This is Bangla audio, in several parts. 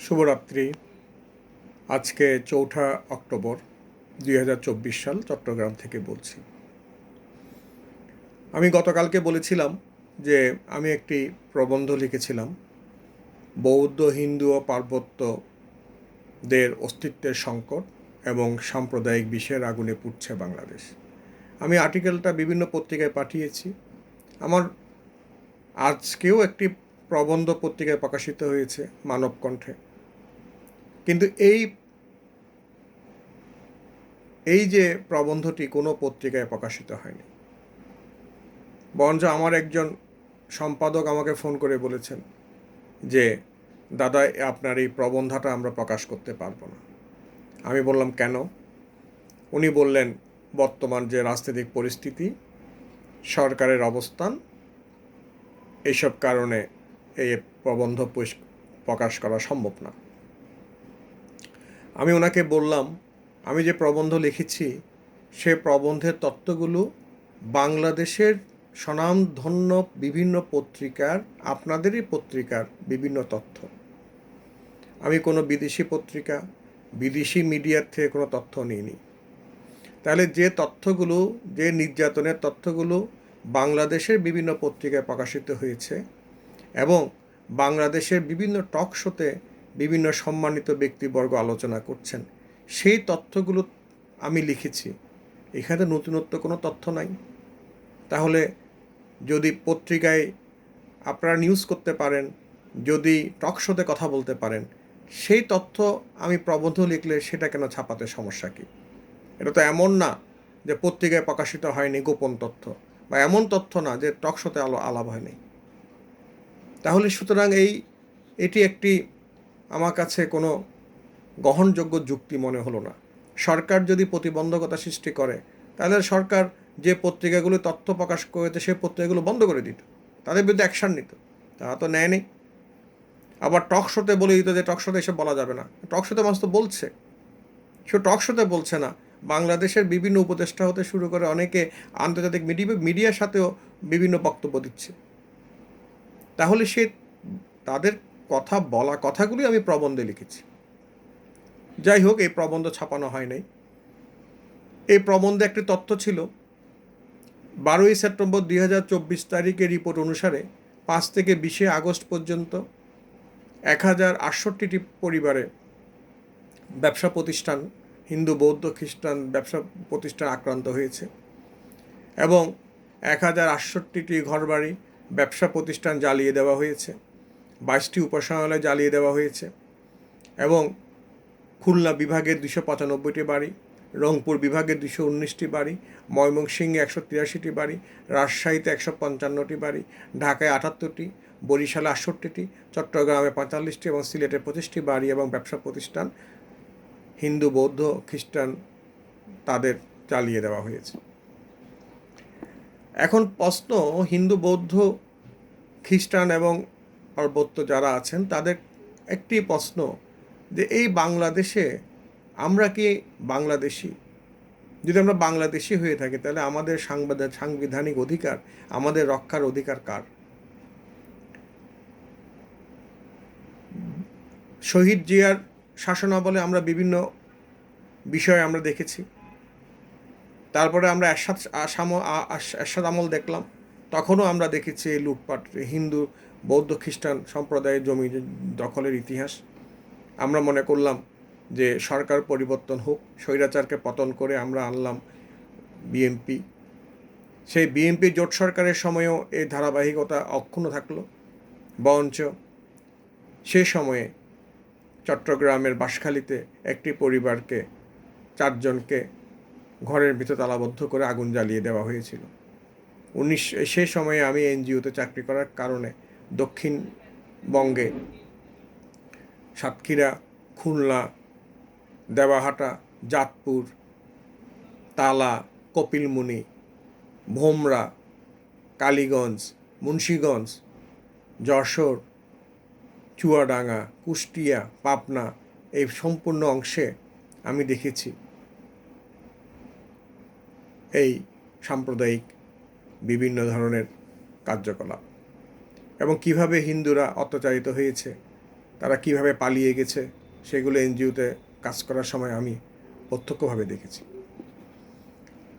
শুভরাত্রি। আজকে চৌঠা অক্টোবর দুই হাজার চব্বিশ সাল, চট্টগ্রাম থেকে বলছি। আমি গতকালকে বলেছিলাম যে আমি একটি প্রবন্ধ লিখেছিলাম, বৌদ্ধ, হিন্দু ও পার্বত্যদের অস্তিত্বের সংকট এবং সাম্প্রদায়িক বিষয়ের আগুনে পুড়ছে বাংলাদেশ। আমি আর্টিকেলটা বিভিন্ন পত্রিকায় পাঠিয়েছি। আমার আজকেও একটি প্রবন্ধ পত্রিকায় প্রকাশিত হয়েছে মানবকণ্ঠে। কিন্তু এই এই যে প্রবন্ধটি কোনো পত্রিকায় প্রকাশিত হয়নি। বরঞ্চ আমার একজন সম্পাদক আমাকে ফোন করে বলেছেন যে, দাদা, আপনার এই প্রবন্ধাটা আমরা প্রকাশ করতে পারব না। আমি বললাম, কেন? উনি বললেন, বর্তমান যে রাজনৈতিক পরিস্থিতি, সরকারের অবস্থান এইসব কারণে এই প্রবন্ধ প্রকাশ করা সম্ভব না। আমি ওনাকে বললাম, আমি যে প্রবন্ধ লিখেছি, সে প্রবন্ধের তত্ত্বগুলো বাংলাদেশের স্বনামধন্য বিভিন্ন পত্রিকার, আপনাদেরই পত্রিকার বিভিন্ন তথ্য। আমি কোনো বিদেশি পত্রিকা, বিদেশি মিডিয়ার থেকে কোনো তথ্য নিইনি। তাহলে যে তথ্যগুলো, যে নির্যাতনের তথ্যগুলো বাংলাদেশের বিভিন্ন পত্রিকায় প্রকাশিত হয়েছে এবং বাংলাদেশের বিভিন্ন টক শোতে বিভিন্ন সম্মানিত ব্যক্তিবর্গ আলোচনা করছেন। সেই তথ্যগুলো আমি লিখেছি। এখানে নতুনত্ব কোনো তথ্য নাই। তাহলে যদি পত্রিকায় আপনারা নিউজ করতে পারেন, যদি টক শোতে কথা বলতে পারেন, সেই তথ্য আমি প্রবন্ধ লিখলে সেটা কেন ছাপাতে সমস্যা কী? এটা তো এমন না যে পত্রিকায় প্রকাশিত হয়নি গোপন তথ্য বা এমন তথ্য না যে টক শোতে আলো আলাপ হয়নি। তাহলে সুতরাং এই, এটি একটি আমার কাছে কোনো গ্রহণযোগ্য যুক্তি মনে হলো না। সরকার যদি প্রতিবন্ধকতা সৃষ্টি করে, তাহলে সরকার যে পত্রিকাগুলো তথ্য প্রকাশ করেছে সেই পত্রিকাগুলো বন্ধ করে দিত। তাদের বিরুদ্ধে অ্যাকশান নিত। তারা তো নেয়নি আবার টক শোতে বলে দিত যে টক শোতে এসব বলা যাবে না। টক শোতে মানুষ তো বলছে। সে টক শোতে বলছে না। বাংলাদেশের বিভিন্ন উপদেষ্টা হতে শুরু করে অনেকে আন্তর্জাতিক মিডিয়া মিডিয়ার সাথেও বিভিন্ন বক্তব্য দিচ্ছে। তাহলে সে তাদের কথা বলা কথাগুলি আমি প্রবন্ধে লিখেছি। যাই হোক, এই প্রবন্ধ ছাপানো হয় নাই। এই প্রবন্ধে একটি তথ্য ছিল, বারোই সেপ্টেম্বর দুই হাজার চব্বিশ তারিখের রিপোর্ট অনুসারে পাঁচ থেকে বিশে আগস্ট পর্যন্ত এক হাজার আটষট্টিটি পরিবারে ব্যবসা প্রতিষ্ঠান, হিন্দু, বৌদ্ধ, খ্রিস্টান ব্যবসা প্রতিষ্ঠান আক্রান্ত হয়েছে এবং এক হাজার আটষট্টিটি ঘরবাড়ি ব্যবসা প্রতিষ্ঠান জ্বালিয়ে দেওয়া হয়েছে। বাইশটি উপাসনালয় জ্বালিয়ে দেওয়া হয়েছে এবং খুলনা বিভাগের দুশো পঁচানব্বইটি বাড়ি, রংপুর বিভাগের দুশো উনিশটি বাড়ি, ময়মনসিংহে একশো তিরাশিটি বাড়ি, রাজশাহীতে একশো পঞ্চান্নটি বাড়ি, ঢাকায় আটাত্তরটি, বরিশালে আটষট্টিটি, চট্টগ্রামে পঁয়তাল্লিশটি এবং সিলেটে পঁচিশটি বাড়ি এবং ব্যবসা প্রতিষ্ঠান হিন্দু, বৌদ্ধ, খ্রিস্টান তাদের চালিয়ে দেওয়া হয়েছে। এখন প্রশ্ন হিন্দু, বৌদ্ধ, খ্রিস্টান এবং পার্বত্য যারা আছেন, তাদের একটি প্রশ্ন যে এই বাংলাদেশে আমরা কি বাংলাদেশি? যদি আমরা বাংলাদেশি হয়ে থাকি, তাহলে আমাদের সাংবাদিক, সাংবিধানিক অধিকার, আমাদের রক্ষার অধিকার কার? শহীদ জিয়ার শাসনাবলে আমরা বিভিন্ন বিষয় আমরা দেখেছি। তারপরে আমরা এরশাদ এরশাদ আমল দেখলাম। তখনও আমরা দেখেছি লুটপাট, হিন্দু বৌদ্ধ খ্রিস্টান সম্প্রদায়ের জমি দখলের ইতিহাস। আমরা মনে করলাম যে সরকার পরিবর্তন হোক, স্বৈরাচারকে পতন করে আমরা আনলাম বিএনপি সেই বিএনপি জোট সরকারের সময়ও এই ধারাবাহিকতা অক্ষুণ্ণ থাকল। বরঞ্চ সে সময়ে চট্টগ্রামের বাঁশখালীতে একটি পরিবারকে চারজনকে ঘরের ভিতর তালাবদ্ধ করে আগুন জ্বালিয়ে দেওয়া হয়েছিল। উনিশ, সে সময়ে আমি এনজিওতে চাকরি করার কারণে দক্ষিণবঙ্গে সাতক্ষীরা, খুলনা, দেওয়াহাটা জাতপুর তালা, কপিলমুনি, ভোমরা, কালীগঞ্জ, মুন্সীগঞ্জ, যশোর, চুয়াডাঙ্গা, কুষ্টিয়া, পাবনা এই সম্পূর্ণ অংশে আমি দেখেছি এই সাম্প্রদায়িক বিভিন্ন ধরনের কার্যকলাপ। কীভাবে হিন্দুরা অত্যাচারিত হয়েছে, তারা কীভাবে পালিয়ে গেছে, সেগুলো এনজিওতে কাজ করার সময় আমি প্রত্যক্ষভাবে দেখেছি।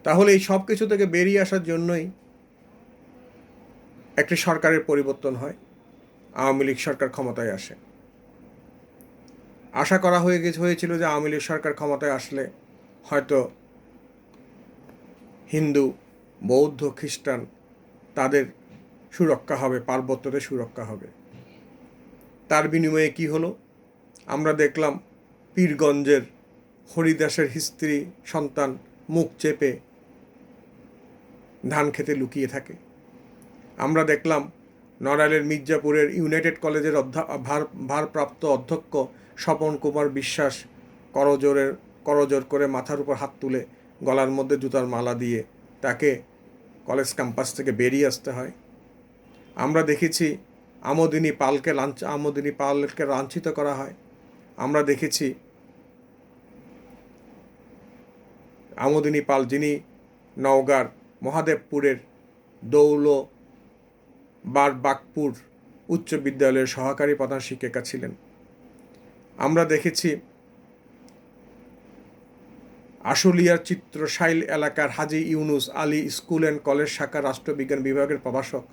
তাহলে এই সব কিছু থেকে বেরিয়ে আসার জন্যই একটি সরকারের পরিবর্তন হয়, আওয়ামী লীগ সরকার ক্ষমতায় আসে। আশা করা হয়ে গেছে, হয়েছিল যে আওয়ামী লীগ সরকার ক্ষমতায় আসলে হয়তো হিন্দু, বৌদ্ধ, খ্রিস্টান তাদের সুরক্ষা হবে পার্বত্যদের সুরক্ষা হবে। তার বিনিময়ে কি হলো? আমরা দেখলাম পীরগঞ্জের হরিদাসের স্ত্রী সন্তান মুখ চেপে ধান খেতে লুকিয়ে থাকে। আমরা দেখলাম নড়াইলের মির্জাপুরের ইউনাইটেড কলেজের ভার, ভারপ্রাপ্ত অধ্যক্ষ স্বপন কুমার বিশ্বাস করজোরের, করজোর করে মাথার উপর হাত তুলে গলার মধ্যে জুতার মালা দিয়ে তাকে কলেজ ক্যাম্পাস থেকে বেরিয়ে আসতে হয়। আমরা দেখেছি আমোদিনী পালকে লাঞ্চ, আমোদিনী পালকে লাঞ্ছিত করা হয়। আমরা দেখেছি আমোদিনী পাল, যিনি নওগাঁর মহাদেবপুরের দৌল বার বাগপুর উচ্চ বিদ্যালয়ের সহকারী প্রধান শিক্ষিকা ছিলেন। আমরা দেখেছি আশুলিয়ার চিত্রশাইল এলাকার Haji Yunus Ali school and college শাখা রাষ্ট্রবিজ্ঞান বিভাগের প্রভাষক।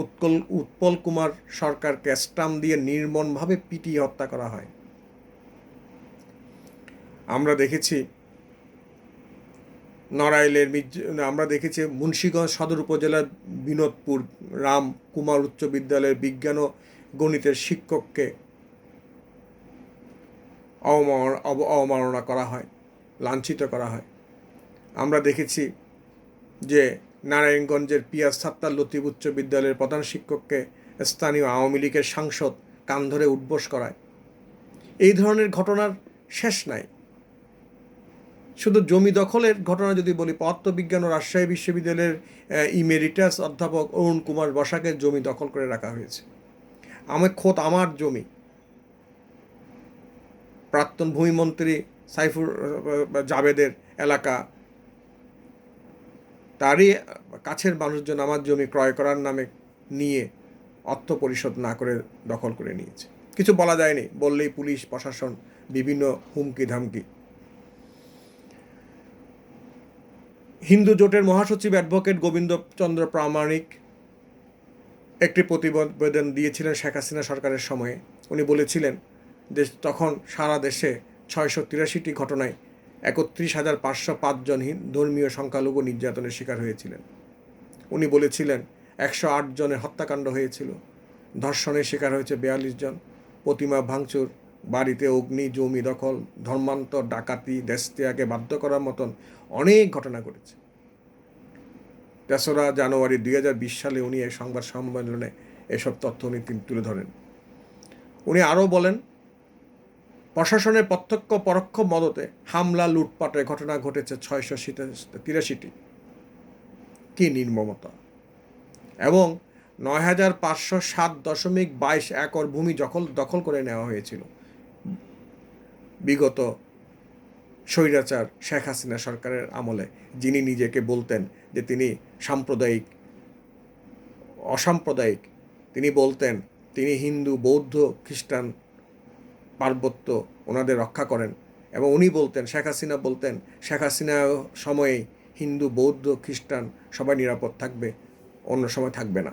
উৎকল উৎপল কুমার সরকারকে স্টাম্প দিয়ে নির্মমভাবে পিটিয়ে হত্যা করা হয়। আমরা দেখেছি নড়াইলের আমরা দেখেছি মুন্সীগঞ্জ সদর উপজেলার বিনোদপুর রাম কুমার উচ্চ বিদ্যালয়ের বিজ্ঞান ও গণিতের শিক্ষককে অবমাননা করা হয়, লাঞ্ছিত করা হয়। আমরা দেখেছি যে নারায়ণগঞ্জের পিয়াজ সাত্তার লতিফ উচ্চ বিদ্যালয়ের প্রধান শিক্ষককে স্থানীয় আওয়ামী লীগের সাংসদ কান ধরে উদ্বোস করায়। এই ধরনের ঘটনার শেষ নাই। শুধু জমি দখলের ঘটনা যদি বলি, পদার্থবিজ্ঞান ও রাজশাহী বিশ্ববিদ্যালয়ের ইমেরিটাস অধ্যাপক অরুণ কুমার বসাকে জমি দখল করে রাখা হয়েছে। আমার খোদ আমার জমি। প্রাক্তন ভূমিমন্ত্রী সাইফুর জাবেদের এলাকা তারই কাছের মানুষজন আমার জমি ক্রয় করার নামে নিয়ে অর্থ পরিশোধ না করে দখল করে নিয়েছে। কিছু বলা যায়নি, বললেই পুলিশ, প্রশাসন বিভিন্ন হুমকি ধামকি হিন্দু জোটের মহাসচিব অ্যাডভোকেট গোবিন্দচন্দ্র প্রামাণিক একটি প্রতিবেদন দিয়েছিলেন শেখ হাসিনা সরকারের সময়ে। উনি বলেছিলেন যে, তখন সারা দেশে ছয়শো তিরাশিটি ঘটনায় একত্রিশ হাজার পাঁচশো পাঁচজন ধর্মীয় সংখ্যালঘু নির্যাতনের শিকার হয়েছিলেন। উনি বলেছিলেন, একশো আট জনের হত্যাকাণ্ড হয়েছিল। ধর্ষণের শিকার হয়েছে বেয়াল্লিশ জন। প্রতিমা ভাঙচুর, বাড়িতে অগ্নি, জমি দখল, ধর্মান্তর, ডাকাতি দেশ ত্যাগে বাধ্য করার মতন অনেক ঘটনা ঘটেছে। তেসরা জানুয়ারি দুই হাজার বিশ সালে উনি এই সংবাদ সম্মেলনে এসব তথ্য উনি তুলে ধরেন। উনি আরও বলেন প্রশাসনের প্রত্যক্ষ পরোক্ষ মদতে হামলা, লুটপাটের ঘটনা ঘটেছে ছয়শো তিরাশিটি। কি নির্মমতা। এবং নয় হাজার পাঁচশো সাত দশমিক বাইশ একর ভূমি দখল দখল করে নেওয়া হয়েছিল। বিগত স্বৈরাচার শেখ হাসিনা সরকারের আমলে যিনি নিজেকে বলতেন যে তিনি সাম্প্রদায়িক, অসাম্প্রদায়িক, তিনি বলতেন, তিনি হিন্দু, বৌদ্ধ, খ্রিস্টান পার্বত্য ওনাদের রক্ষা করেন এবং উনি বলতেন, শেখ হাসিনা বলতেন, শেখ হাসিনা সময়ে হিন্দু, বৌদ্ধ, খ্রিস্টান সবাই নিরাপদ থাকবে, অন্য সময় থাকবে না।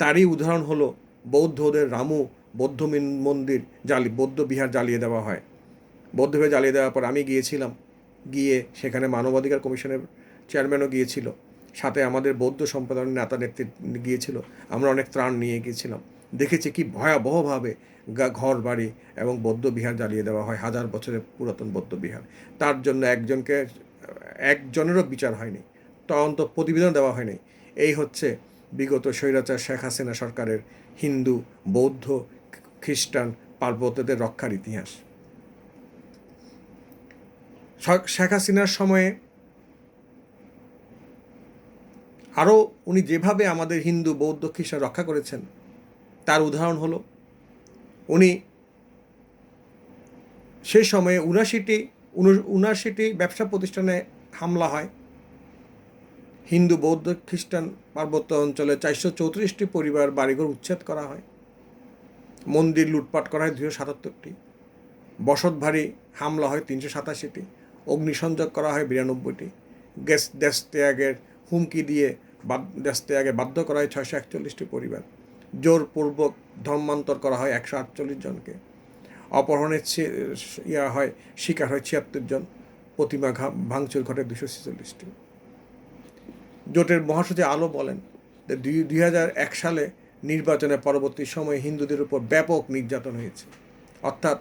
তারই উদাহরণ হলো বৌদ্ধদের রামু বৌদ্ধ মন্দির জ্বালি বৌদ্ধ বিহার জ্বালিয়ে দেওয়া হয়। বৌদ্ধ বিহার জ্বালিয়ে দেওয়ার পর আমি গিয়েছিলাম, গিয়ে সেখানে মানবাধিকার কমিশনের চেয়ারম্যানও গিয়েছিল, সাথে আমাদের বৌদ্ধ সম্প্রদায়ের নেতা নেতৃত্ব গিয়েছিল, আমরা অনেক ত্রাণ নিয়ে গিয়েছিলাম। দেখেছি কি ভয়াবহভাবে ঘর বাড়ি এবং বৌদ্ধ বিহার জ্বালিয়ে দেওয়া হয়, হাজার বছরের পুরাতন বৌদ্ধ বিহার। তার জন্য একজনকে, একজনেরও বিচার হয়নি, তদন্ত প্রতিবেদন দেওয়া হয়নি। এই হচ্ছে বিগত স্বৈরাচার শেখ হাসিনা সরকারের হিন্দু, বৌদ্ধ, খ্রিস্টান পার্বত্যদের রক্ষার ইতিহাস। শেখ হাসিনার সময়ে আরও উনি যেভাবে আমাদের হিন্দু, বৌদ্ধ, খ্রিস্টান রক্ষা করেছেন তার উদাহরণ হলো, উনি সেই সময়ে উনাশিটি উনাশিটি ব্যবসা প্রতিষ্ঠানে হামলা হয়। হিন্দু, বৌদ্ধ, খ্রিস্টান পার্বত্য অঞ্চলে চারশো চৌত্রিশটি পরিবার বাড়িঘর উচ্ছেদ করা হয়। মন্দির লুটপাট করা হয় দুশো সাতাত্তরটি। বসত ভারী হামলা হয় তিনশো সাতাশিটি। অগ্নিসংযোগ করা হয় বিরানব্বইটি। গ্যাস, দেশ ত্যাগের হুমকি দিয়ে দেশ ত্যাগে বাধ্য করা হয় ছয়শো একচল্লিশটি পরিবার। জোরপূর্বক ধর্মান্তর করা হয় একশো আটচল্লিশ জনকে। অপহরণের ইয়া হয়, শিকার হয় ছিয়াত্তর জন। প্রতিমা ভাঙচুর ঘটে দুশো ছেচল্লিশটি। জোটের মহাসচিব আলো বলেন যে দুই দুই হাজার এক সালে নির্বাচনের পরবর্তী সময়ে হিন্দুদের উপর ব্যাপক নির্যাতন হয়েছে। অর্থাৎ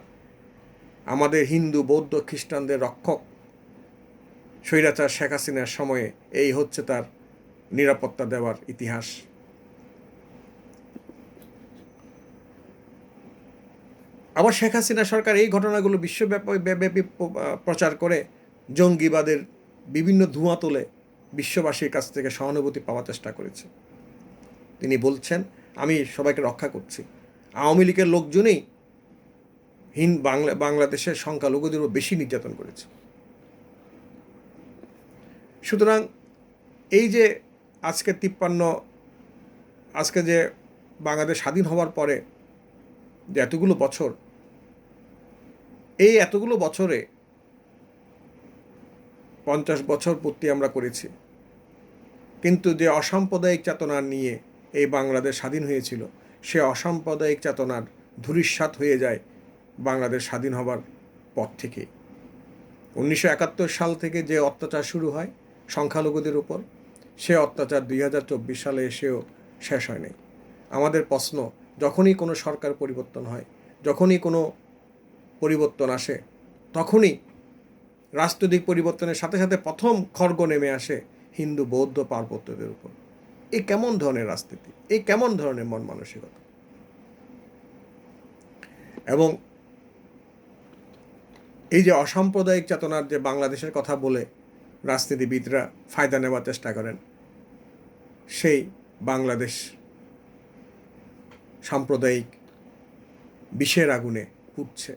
আমাদের হিন্দু, বৌদ্ধ, খ্রিস্টানদের রক্ষক স্বৈরাচার শেখ হাসিনার সময়ে এই হচ্ছে তার নিরাপত্তা দেওয়ার ইতিহাস। আবার শেখ হাসিনা সরকার এই ঘটনাগুলো বিশ্বব্যাপী ব্যাপী প্রচার করে জঙ্গিবাদের বিভিন্ন ধোঁয়া তোলে বিশ্ববাসীর কাছ থেকে সহানুভূতি পাওয়ার চেষ্টা করেছে। তিনি বলছেন, আমি সবাইকে রক্ষা করছি। আওয়ামী লীগের লোকজনই হিন বাংলা, বাংলাদেশের সংখ্যালঘুদের বেশি নির্যাতন করেছে। সুতরাং এই যে আজকে তিপ্পান্ন, আজকে যে বাংলাদেশ স্বাধীন হওয়ার পরে যে এতগুলো বছর, এই এতগুলো বছরে পঞ্চাশ বছর পূর্তি আমরা করেছি। কিন্তু যে অসাম্প্রদায়িক চেতনা নিয়ে এই বাংলাদেশ স্বাধীন হয়েছিল, সে অসাম্প্রদায়িক চেতনার ধূলিসাৎ হয়ে যায় বাংলাদেশ স্বাধীন হবার পর থেকে। উনিশশো একাত্তর সাল থেকে যে অত্যাচার শুরু হয় সংখ্যালঘুদের উপর, সে অত্যাচার দুই হাজার চব্বিশ সালে এসেও শেষ হয়নি। আমাদের প্রশ্ন যখনই কোনো সরকার পরিবর্তন হয়, যখনই কোনো পরিবর্তন আসে, তখনই রাজনৈতিক পরিবর্তনের সাথে সাথে প্রথম খর্গ নেমে আসে হিন্দু, বৌদ্ধ, পার্বত্যদের উপর। এই কেমন ধরনের রাজনীতি? এই কেমন ধরনের মন মানসিকতা? এবং এই যে অসাম্প্রদায়িক চেতনার যে বাংলাদেশের কথা বলে রাজনীতিবিদরা ফায়দা নেওয়ার চেষ্টা করেন, সেই বাংলাদেশ সাম্প্রদায়িক বিষের আগুনে পুড়ছে।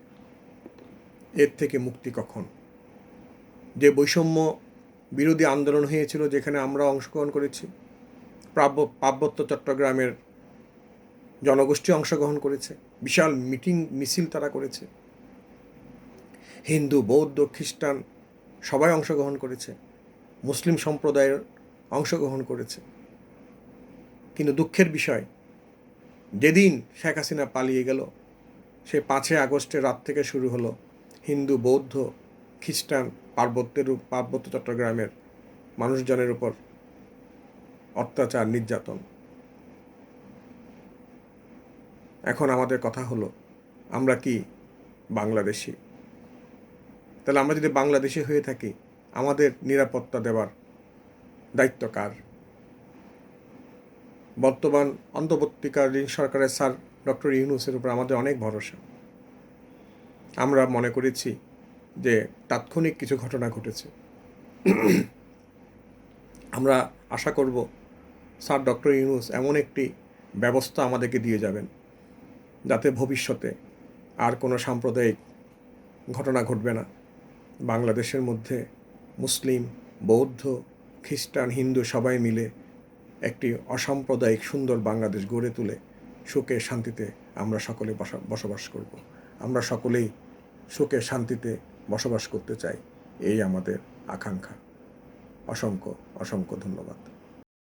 এর থেকে মুক্তি কখন? যে বৈষম্য বিরোধী আন্দোলন হয়েছিল যেখানে আমরা অংশগ্রহণ করেছি পার্ব পার্বত্য চট্টগ্রামের জনগোষ্ঠী অংশগ্রহণ করেছে, বিশাল মিটিং, মিছিল তারা করেছে। হিন্দু, বৌদ্ধ, খ্রিস্টান সবাই অংশগ্রহণ করেছে, মুসলিম সম্প্রদায়ের অংশগ্রহণ করেছে। কিন্তু দুঃখের বিষয় যেদিন শেখ হাসিনা পালিয়ে গেল, সে পাঁচই আগস্টের রাত থেকে শুরু হলো হিন্দু, বৌদ্ধ, খ্রিস্টান পার্বত্যের পার্বত্য চট্টগ্রামের মানুষজনের উপর অত্যাচার, নির্যাতন। এখন আমাদের কথা হলো, আমরা কি বাংলাদেশি? তাহলে আমরা যদি বাংলাদেশি হয়ে থাকি, আমাদের নিরাপত্তা দেওয়ার দায়িত্ব কার? বর্তমান অন্তর্বর্তীকালীন সরকারের স্যার ডক্টর ইউনুসের উপর আমাদের অনেক ভরসা। আমরা মনে করেছি যে তাৎক্ষণিক কিছু ঘটনা ঘটেছে। আমরা আশা করব স্যার ডক্টর ইউনুস এমন একটি ব্যবস্থা আমাদেরকে দিয়ে যাবেন, যাতে ভবিষ্যতে আর কোনো সাম্প্রদায়িক ঘটনা ঘটবে না। বাংলাদেশের মধ্যে মুসলিম, বৌদ্ধ, খ্রিস্টান, হিন্দু সবাই মিলে একটি অসাম্প্রদায়িক সুন্দর বাংলাদেশ গড়ে তুলে সুখে শান্তিতে আমরা সকলে বসবাস করব। আমরা সকলেই সুখে শান্তিতে বসবাস করতে চাই। এই আমাদের আকাঙ্ক্ষা। অসংখ্য অসংখ্য ধন্যবাদ।